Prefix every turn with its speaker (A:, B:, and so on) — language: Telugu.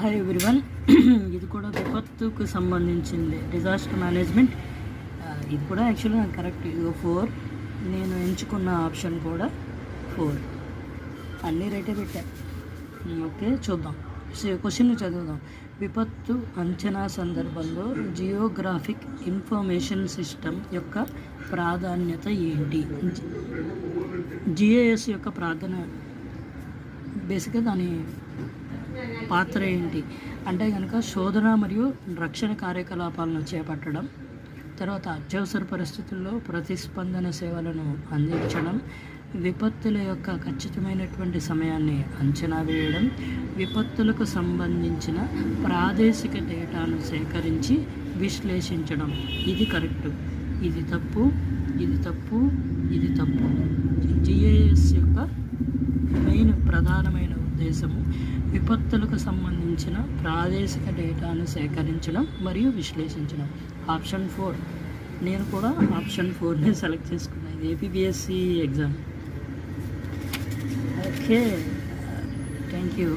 A: హాయ్ ఎవ్రీవన్ ఇది కూడా విపత్తుకు సంబంధించింది. డిజాస్టర్ మేనేజ్మెంట్ ఇది కూడా యాక్చువల్గా కరెక్ట్ ఇదిగో ఫోర్ నేను ఎంచుకున్న ఆప్షన్ కూడా ఫోర్ అన్నీ రైటే పెట్టా. ఓకే చూద్దాం. క్వశ్చన్ చదువుదాం. విపత్తు అంచనా సందర్భంలో జియోగ్రాఫిక్ ఇన్ఫర్మేషన్ సిస్టమ్ యొక్క ప్రాధాన్యత ఏంటి? జిఏఎస్ యొక్క ప్రాధాన్య బేసిక్గా దాని పాత్ర ఏంటి? అంటే కనుక శోధన మరియు రక్షణ కార్యకలాపాలను చేపట్టడం తర్వాత అత్యవసర పరిస్థితుల్లో ప్రతిస్పందన సేవలను అందించడం విపత్తుల యొక్క ఖచ్చితమైనటువంటి సమయాన్ని అంచనా వేయడం విపత్తులకు సంబంధించిన ప్రాదేశిక డేటాను సేకరించి విశ్లేషించడం. ఇది కరెక్ట్. ఇది తప్పు. ఇది తప్పు. ఇది తప్పు. జిఏఎస్ యొక్క మెయిన్ ప్రధానమైన ఉద్దేశము విపత్తులకు సంబంధించిన ప్రాదేశిక డేటాను సేకరించడం మరియు విశ్లేషించడం. Option four. నేను కూడా ఆప్షన్ ఫోర్ని సెలెక్ట్ చేసుకున్నాను ఇది APPSC exam okay. Thank you